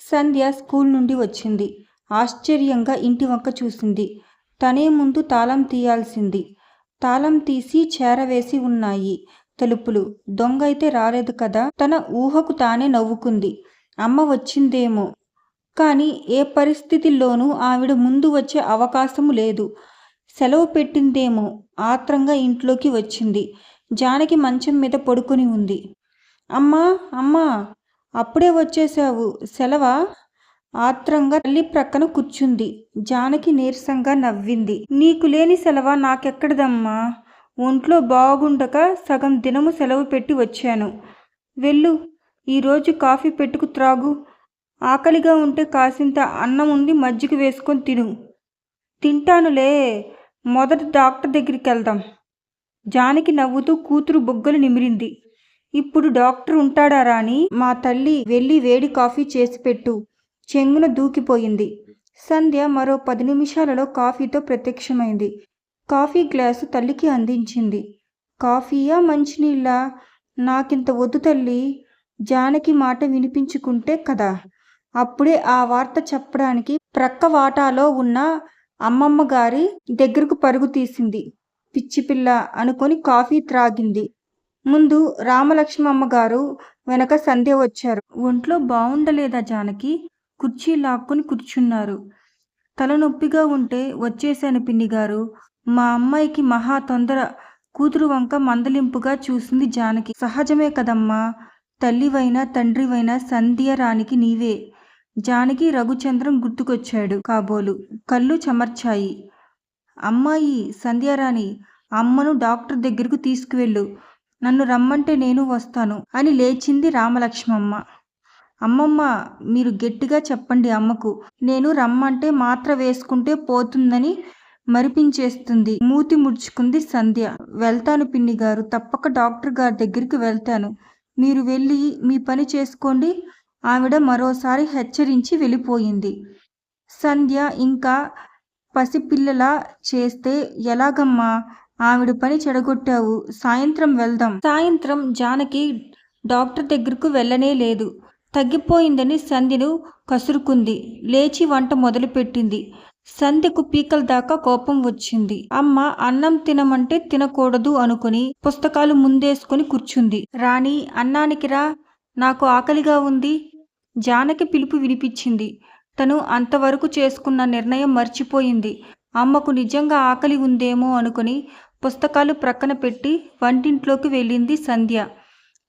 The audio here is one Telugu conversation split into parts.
సంధ్య స్కూల్ నుండి వచ్చింది. ఆశ్చర్యంగా ఇంటి వంక చూసింది. తనే ముందు తాళం తీయాల్సింది. తాళం తీసి చేరవేసి ఉన్నాయి. తలుపులు. దొంగ అయితే రాలేదు కదా? తన ఊహకు తానే నవ్వుకుంది. అమ్మ వచ్చిందేమో? కానీ ఏ పరిస్థితిలోనూ ఆవిడ ముందు వచ్చే అవకాశము లేదు. సెలవు పెట్టిందేమో? ఆత్రంగా ఇంట్లోకి వచ్చింది. జానకి మంచం మీద పడుకొని ఉంది. అమ్మా! అమ్మా! అప్పుడే వచ్చేసావు సెలవా? ఆత్రంగా తల్లి ప్రక్కన కూర్చుంది. జానకి నీరసంగా నవ్వింది. నీకు లేని సెలవ? నాకెక్కడదమ్మా? ఒంట్లో బాగుండక సగం దినము సెలవు పెట్టి వచ్చాను. వెళ్ళు. ఈరోజు కాఫీ పెట్టుకు త్రాగు. ఆకలిగా ఉంటే కాసింత అన్నం ఉండి మజ్జిగ వేసుకొని తిను. తింటానులే. మొదట డాక్టర్ దగ్గరికి వెళ్దాం జానకి నవ్వుతూ కూతురు బొగ్గలు నిమిరింది. ఇప్పుడు డాక్టర్ ఉంటాడా రాని మా తల్లి వెళ్ళి వేడి కాఫీ చేసి పెట్టు. చెంగున దూకిపోయింది. సంధ్య మరో పది నిమిషాలలో కాఫీతో ప్రత్యక్షమైంది. కాఫీ గ్లాసు తల్లికి అందించింది. కాఫీయా? మంచినీళ్ళ నాకింత వద్దు తల్లి. జానకి మాట వినిపించుకుంటే కదా. అప్పుడే ఆ వార్త చెప్పడానికి ప్రక్క వాటాలో ఉన్న అమ్మమ్మ గారి దగ్గరకు పరుగు తీసింది. పిచ్చిపిల్ల అనుకొని కాఫీ త్రాగింది. ముందు రామలక్ష్మమ్మ గారు వెనక సంధ్య వచ్చారు. ఒంట్లో బాగుండలేదా జానకి? కుర్చీ లాక్కుని కూర్చున్నారు. తలనొప్పిగా ఉంటే వచ్చేశాను పిన్ని గారు మా అమ్మాయికి మహా తొందర కూతురు వంక మందలింపుగా చూసింది జానకి. సహజమే కదమ్మా. తల్లివైనా తండ్రివైనా సంధ్య రానికి నీవే. జానకి రఘుచంద్రం గుర్తుకొచ్చాడు కాబోలు. కళ్ళు చెమర్చాయి. అమ్మాయి సంధ్యారాణి అమ్మను డాక్టర్ దగ్గరకు తీసుకువెళ్ళు. నన్ను రమ్మంటే నేను వస్తాను అని లేచింది రామలక్ష్మమ్మ. అమ్మమ్మ మీరు గట్టిగా చెప్పండి అమ్మకు. నేను రమ్మంటే మాత్ర వేసుకుంటే పోతుందని మరిపించేస్తుంది. మూతి ముడుచుకుంది సంధ్య. వెళ్తాను పిన్ని గారు తప్పక డాక్టర్ గారి దగ్గరికి వెళ్తాను. మీరు వెళ్ళి మీ పని చేసుకోండి. ఆవిడ మరోసారి హెచ్చరించి వెళ్ళిపోయింది. సంధ్య ఇంకా పసిపిల్లలా చేస్తే ఎలాగమ్మా? ఆవిడ పని చెడగొట్టావు. సాయంత్రం వెళ్దాం. సాయంత్రం జానకి డాక్టర్ దగ్గరకు వెళ్ళనే లేదు. తగ్గిపోయిందని సంధ్యను కసురుకుంది. లేచి వంట మొదలుపెట్టింది. సంధ్యకు పీకల దాకా కోపం వచ్చింది. అమ్మ అన్నం తినమంటే తినకూడదు అనుకుని పుస్తకాలు ముందేసుకుని కూర్చుంది. రాణి అన్నానికి రా నాకు ఆకలిగా ఉంది. జానకి పిలుపు వినిపించింది. తను అంతవరకు చేసుకున్న నిర్ణయం మర్చిపోయింది. అమ్మకు నిజంగా ఆకలి ఉందేమో అనుకుని పుస్తకాలు ప్రక్కన పెట్టి వంటింట్లోకి వెళ్ళింది సంధ్య.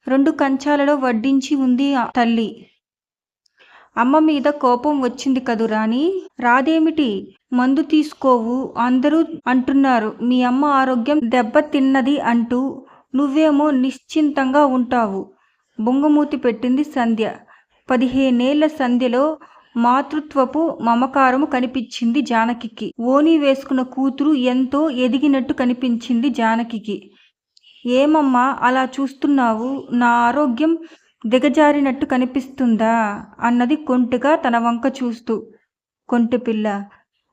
రెండు కంచాలలో వడ్డించి ఉంది తల్లి. అమ్మ మీద కోపం వచ్చింది కదు రాణి? రాదేమిటి? మందు తీసుకోవు అందరూ అంటున్నారు. మీ అమ్మ ఆరోగ్యం దెబ్బతిన్నది అంటూ నువ్వేమో నిశ్చింతంగా ఉంటావు. బొంగమూతి పెట్టింది సంధ్య. పదిహేనేళ్ళ సంధ్యలో మాతృత్వపు మమకారము కనిపించింది జానకికి. ఓని వేసుకున్న కూతురు ఎంతో ఎదిగినట్టు కనిపించింది జానకికి. ఏమమ్మా అలా చూస్తున్నావు? నా ఆరోగ్యం దిగజారినట్టు కనిపిస్తుందా? అన్నది కొంటెగా తన వంక చూస్తూ. కొంటె పిల్ల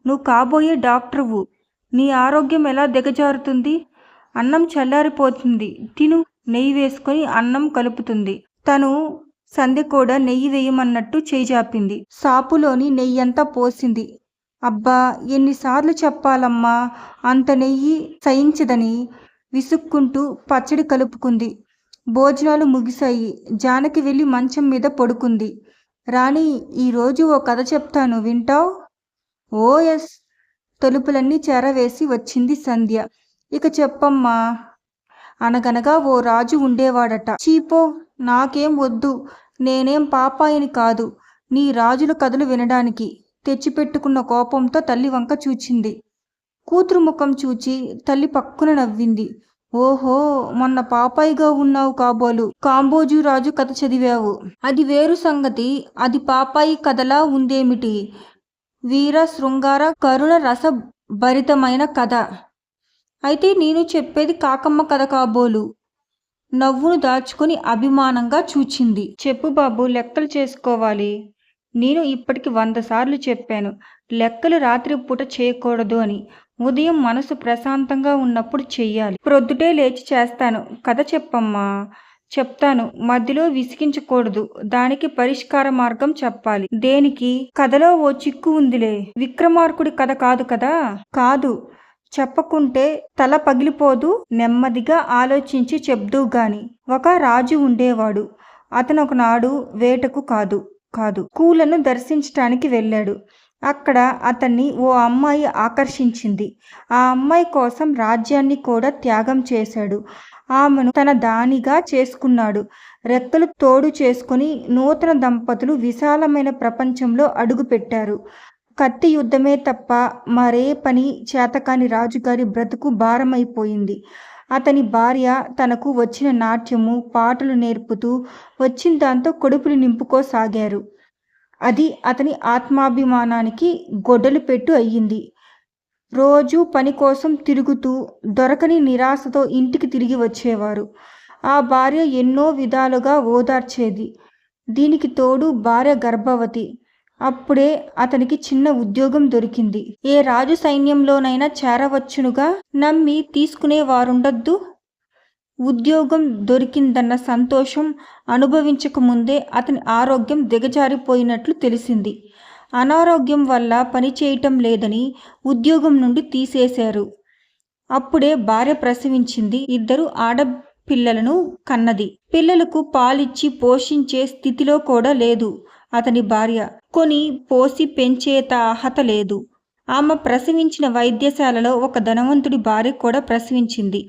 నువ్వు కాబోయే డాక్టర్వు. నీ ఆరోగ్యం ఎలా దిగజారుతుంది? అన్నం చల్లారిపోతుంది. తిను. నెయ్యి వేసుకొని అన్నం కలుపుతుంది. తను సంధ్య కూడా నెయ్యి వేయమన్నట్టు చేజాపింది. సాపులోని నెయ్యంతా పోసింది. అబ్బా ఎన్నిసార్లు చెప్పాలమ్మా అంత నెయ్యి సహించదని విసుక్కుంటూ పచ్చడి కలుపుకుంది. భోజనాలు ముగిశాయి. జానకి వెళ్ళి మంచం మీద పడుకుంది. రాణి ఈరోజు ఓ కథ చెప్తాను వింటావు? ఓ ఎస్ తలుపులన్నీ చేరవేసి వచ్చింది సంధ్య. ఇక చెప్పమ్మా. అనగనగా ఓ రాజు ఉండేవాడట. చీపో నాకేం వద్దు. నేనేం పాపాయిని కాదు. నీ రాజుల కథలు వినడానికి తెచ్చిపెట్టుకున్న కోపంతో తల్లి వంక చూచింది. కూతురు ముఖం చూచి తల్లి పక్కున నవ్వింది. ఓహో మొన్న పాపాయిగా ఉన్నావు కాబోలు. కాంబోజు రాజు కథ చదివావు. అది వేరు సంగతి. అది పాపాయి కథలా ఉందేమిటి? వీర శృంగార కరుణ రస భరితమైన కథ. అయితే నేను చెప్పేది కాకమ్మ కథ కాబోలు. నవ్వును దాచుకుని అభిమానంగా చూచింది. చెప్పు బాబు లెక్కలు చేసుకోవాలి. నేను ఇప్పటికి వంద సార్లు చెప్పాను లెక్కలు రాత్రిపూట చేయకూడదు అని. ఉదయం మనసు ప్రశాంతంగా ఉన్నప్పుడు చెయ్యాలి. ప్రొద్దుటే లేచి చేస్తాను. కథ చెప్పమ్మా. చెప్తాను. మధ్యలో విసిగించకూడదు. దానికి పరిష్కార మార్గం చెప్పాలి. దేనికి? కథలో ఓ చిక్కు ఉందిలే. విక్రమార్కుడి కథ కాదు కదా? కాదు. చెప్పకుంటే తల పగిలిపోదు నెమ్మదిగా ఆలోచించి చెప్దూ గాని. ఒక రాజు ఉండేవాడు. అతను ఒకనాడు వేటకు కాదు కాదు. కూలను దర్శించటానికి వెళ్ళాడు. అక్కడ అతన్ని ఓ అమ్మాయి ఆకర్షించింది. ఆ అమ్మాయి కోసం రాజ్యాన్ని కూడా త్యాగం చేశాడు. ఆమెను తన దానిగా చేసుకున్నాడు. రెక్కలు తోడు చేసుకుని నూతన దంపతులు విశాలమైన ప్రపంచంలో అడుగుపెట్టారు. కత్తి యుద్ధమే తప్ప మరే పని చేతకాని రాజుగారి బ్రతుకు భారమైపోయింది. అతని భార్య తనకు వచ్చిన నాట్యము పాటలు నేర్పుతూ వచ్చిన దాంతో కొడుపులు నింపుకోసాగారు. అది అతని ఆత్మాభిమానానికి గొడ్డలు పెట్టు అయ్యింది. రోజు పని కోసం తిరుగుతూ దొరకని నిరాశతో ఇంటికి తిరిగి వచ్చేవారు. ఆ భార్య ఎన్నో విధాలుగా ఓదార్చేది. దీనికి తోడు భార్య గర్భవతి. అప్పుడే అతనికి చిన్న ఉద్యోగం దొరికింది. ఏ రాజు సైన్యంలోనైనా చేరవచ్చునుగా? నమ్మి తీసుకునేవారుండద్దు? ఉద్యోగం దొరికిందన్న సంతోషం అనుభవించకముందే అతని ఆరోగ్యం దిగజారిపోయినట్లు తెలిసింది. అనారోగ్యం వల్ల పని చేయటం లేదని ఉద్యోగం నుండి తీసేశారు. అప్పుడే భార్య ప్రసవించింది. ఇద్దరు ఆడపిల్లలను కన్నది. పిల్లలకు పాలిచ్చి పోషించే స్థితిలో కూడా లేదు. అతని భార్య. కొని పోసి పెంచేత అర్హత లేదు. ఆమె ప్రసవించిన వైద్యశాలలో ఒక ధనవంతుడి భార్య కూడా ప్రసవించింది.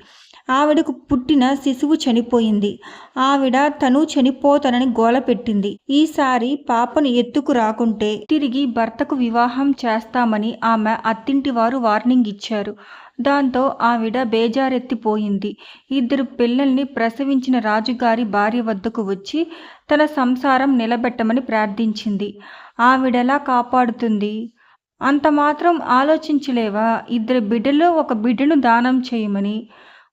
ఆవిడకు పుట్టిన శిశువు చనిపోయింది. ఆవిడ తను చనిపోతానని గోల పెట్టింది. ఈసారి పాపను ఎత్తుకు రాకుంటే తిరిగి భర్తకు వివాహం చేస్తామని ఆమె అత్తింటి వారు వార్నింగ్ ఇచ్చారు. దాంతో ఆవిడ బేజారెత్తిపోయింది. ఇద్దరు పిల్లల్ని ప్రసవించిన రాజుగారి భార్య వద్దకు వచ్చి తన సంసారం నిలబెట్టమని ప్రార్థించింది. ఆవిడలా కాపాడుతుంది. అంత మాత్రం ఆలోచించలేవా? ఇద్దరు బిడ్డలో ఒక బిడ్డను దానం చేయమని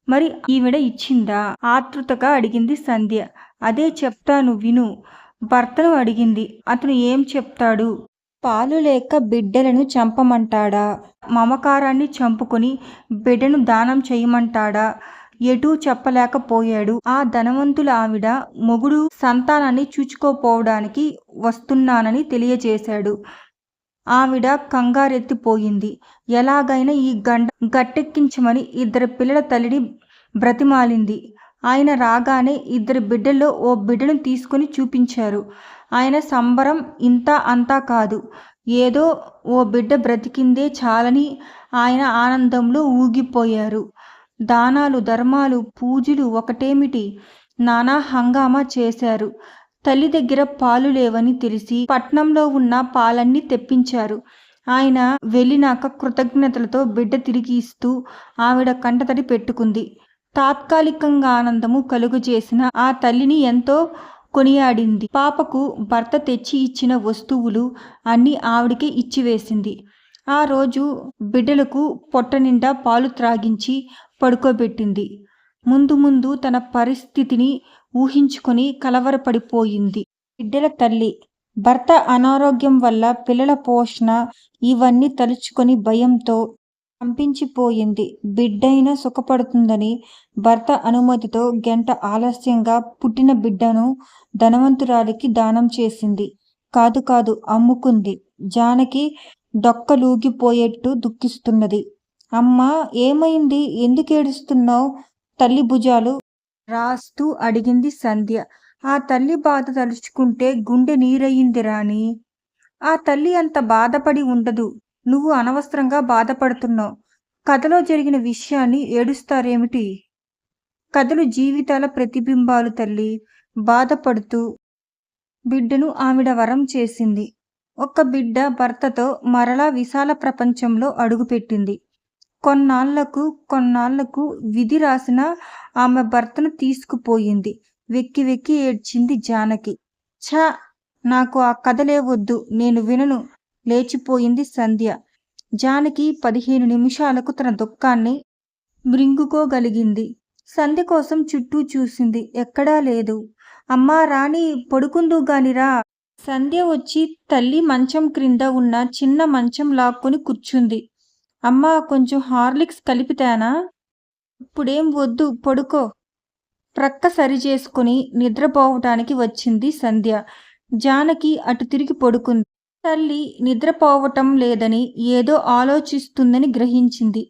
మరి ఈవిడ ఇచ్చిందా? ఆతృతగా అడిగింది సంధ్య. అదే చెప్తాను విను. భర్తను అడిగింది. అతను ఏం చెప్తాడు? పాలు లేక బిడ్డలను చంపమంటాడా? మమకారాన్ని చంపుకొని బిడ్డను దానం చేయమంటాడా? ఎటూ చెప్పలేకపోయాడు. ఆ ధనవంతుల ఆవిడ మొగుడు సంతానాన్ని చూచుకోపోవడానికి వస్తున్నానని తెలియజేశాడు. ఆవిడ కంగారెత్తిపోయింది. ఎలాగైనా ఈ గండ గట్టెక్కించమని ఇద్దరు పిల్లల తల్లిని బ్రతిమాలింది. ఆయన రాగానే ఇద్దరు బిడ్డల్లో ఓ బిడ్డను తీసుకుని చూపించారు. ఆయన సంబరం ఇంత అంతా కాదు. ఏదో ఓ బిడ్డ బ్రతికిందే చాలని ఆయన ఆనందంలో ఊగిపోయారు. దానాలు ధర్మాలు పూజలు ఒకటేమిటి? నానా హంగామా చేశారు. తల్లి దగ్గర పాలు లేవని తెలిసి పట్నంలో ఉన్న పాలన్నీ తెప్పించారు. ఆయన వెళ్ళినాక కృతజ్ఞతలతో బిడ్డ తిరిగి ఇస్తూ ఆవిడ కంటతడి పెట్టుకుంది. తాత్కాలికంగా ఆనందము కలుగు చేసిన ఆ తల్లిని ఎంతో కొనియాడింది. పాపకు భర్త తెచ్చి ఇచ్చిన వస్తువులు అన్నీ ఆవిడికి ఇచ్చివేసింది. ఆ రోజు బిడ్డలకు పొట్ట నిండా పాలు త్రాగించి పడుకోబెట్టింది. ముందు ముందు తన పరిస్థితిని ఊహించుకొని కలవరపడిపోయింది. బిడ్డల తల్లి భర్త అనారోగ్యం వల్ల పిల్లల పోషణ ఇవన్నీ తలుచుకొని భయంతో కంపించిపోయింది బిడ్డైనా సుఖపడుతుందని భర్త అనుమతితో గంట ఆలస్యంగా పుట్టిన బిడ్డను ధనవంతురాలికి దానం చేసింది. కాదు కాదు అమ్ముకుంది. జానకి డొక్కలూగిపోయేట్టు దుఃఖిస్తున్నది. అమ్మ ఏమైంది? ఎందుకు ఏడుస్తున్నావు? తల్లి భుజాలు రాస్తూ అడిగింది సంధ్య. ఆ తల్లి బాధ తలుచుకుంటే గుండె నీరయ్యింది రాని ఆ తల్లి అంత బాధపడి ఉండదు. నువ్వు అనవసరంగా బాధపడుతున్నావు. కథలో జరిగిన విషయాన్ని ఏడుస్తారేమిటి? కథలు జీవితాల ప్రతిబింబాలు తల్లి. బాధపడుతూ బిడ్డను ఆవిడ వరం చేసింది. ఒక్క బిడ్డ భర్తతో మరలా విశాల ప్రపంచంలో అడుగుపెట్టింది. కొన్నాళ్ళకు కొన్నాళ్ళకు విధి రాసిన ఆమె భర్తను తీసుకుపోయింది. వెక్కి వెక్కి ఏడ్చింది జానకి. ఛా! నాకు ఆ కథలే వద్దు. నేను వినను. లేచిపోయింది సంధ్య. జానకి పదిహేను నిమిషాలకు తన దుఃఖాన్ని మృంగుకోగలిగింది. సంధ్య కోసం చుట్టూ చూసింది. ఎక్కడా లేదు. అమ్మా రాణి పడుకుందు గానిరా సంధ్య వచ్చి తల్లి మంచం క్రింద ఉన్న చిన్న మంచం లాక్కొని కూర్చుంది. అమ్మా కొంచెం హార్లిక్స్ కలిపితేనా? ఇప్పుడేం వద్దు పడుకో. ప్రక్క సరిచేసుకుని నిద్రపోవటానికి వచ్చింది సంధ్య. జానకి అటు తిరిగి పడుకుంది. తల్లి నిద్రపోవటం లేదని ఏదో ఆలోచిస్తుందని గ్రహించింది.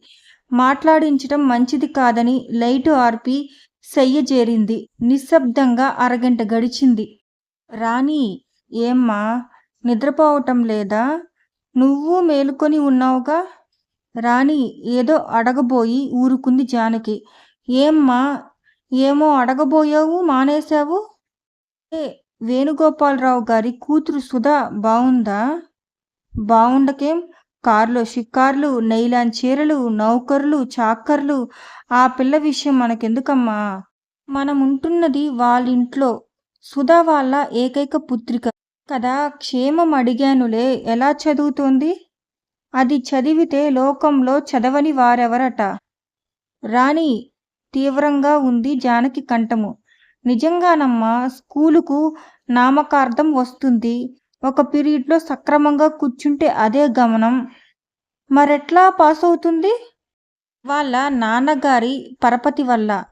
మాట్లాడించటం మంచిది కాదని లైటు ఆర్పి సెయ్యజేరింది నిశ్శబ్దంగా అరగంట గడిచింది. రాణి ఏమ్మా నిద్రపోవటం లేదా? నువ్వు మేలుకొని ఉన్నావుగా? రాణి ఏదో అడగబోయి ఊరుకుంది జానకి. ఏమ్మా ఏమో అడగబోయావు మానేశావు? ఏ వేణుగోపాలరావు గారి కూతురు సుధా బావుందా? బావుండకేం? కారులో షికార్లు నైలాన్ చీరలు నౌకర్లు చాకర్లు ఆ పిల్ల విషయం మనకెందుకమ్మా? మనముంటున్నది వాళ్ళింట్లో. సుధా వాళ్ళ ఏకైక పుత్రిక. కదా క్షేమం అడిగానులే ఎలా చదువుతోంది? అది చదివితే లోకంలో చదవని వారెవరట? రాణి తీవ్రంగా ఉంది జానకి కంఠము. నిజంగానమ్మా స్కూలుకు నామకార్థం వస్తుంది. ఒక పీరియడ్లో సక్రమంగా కూర్చుంటే అదే గమనం. మరెట్లా పాస్ అవుతుంది వాళ్ళ నాన్నగారి పరపతి వల్ల.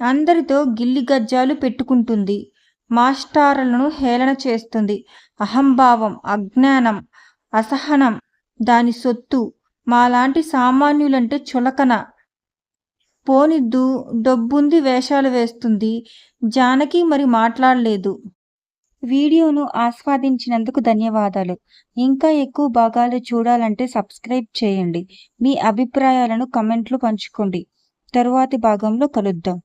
అందరితో గిల్లి గజ్జాలు పెట్టుకుంటుంది. మాస్టారులను హేళన చేస్తుంది. అహంభావం అజ్ఞానం అసహనం దాని సొత్తు. మాలాంటి సామాన్యులంటే చులకన. పోనిద్దు డబ్బుంది వేషాలు వేస్తుంది. జానకి మరి మాట్లాడలేదు. వీడియోను ఆస్వాదించినందుకు ధన్యవాదాలు. ఇంకా ఎక్కువ భాగాలు చూడాలంటే సబ్స్క్రైబ్ చేయండి. మీ అభిప్రాయాలను కమెంట్లు పంచుకోండి. తరువాతి భాగంలో కలుద్దాం.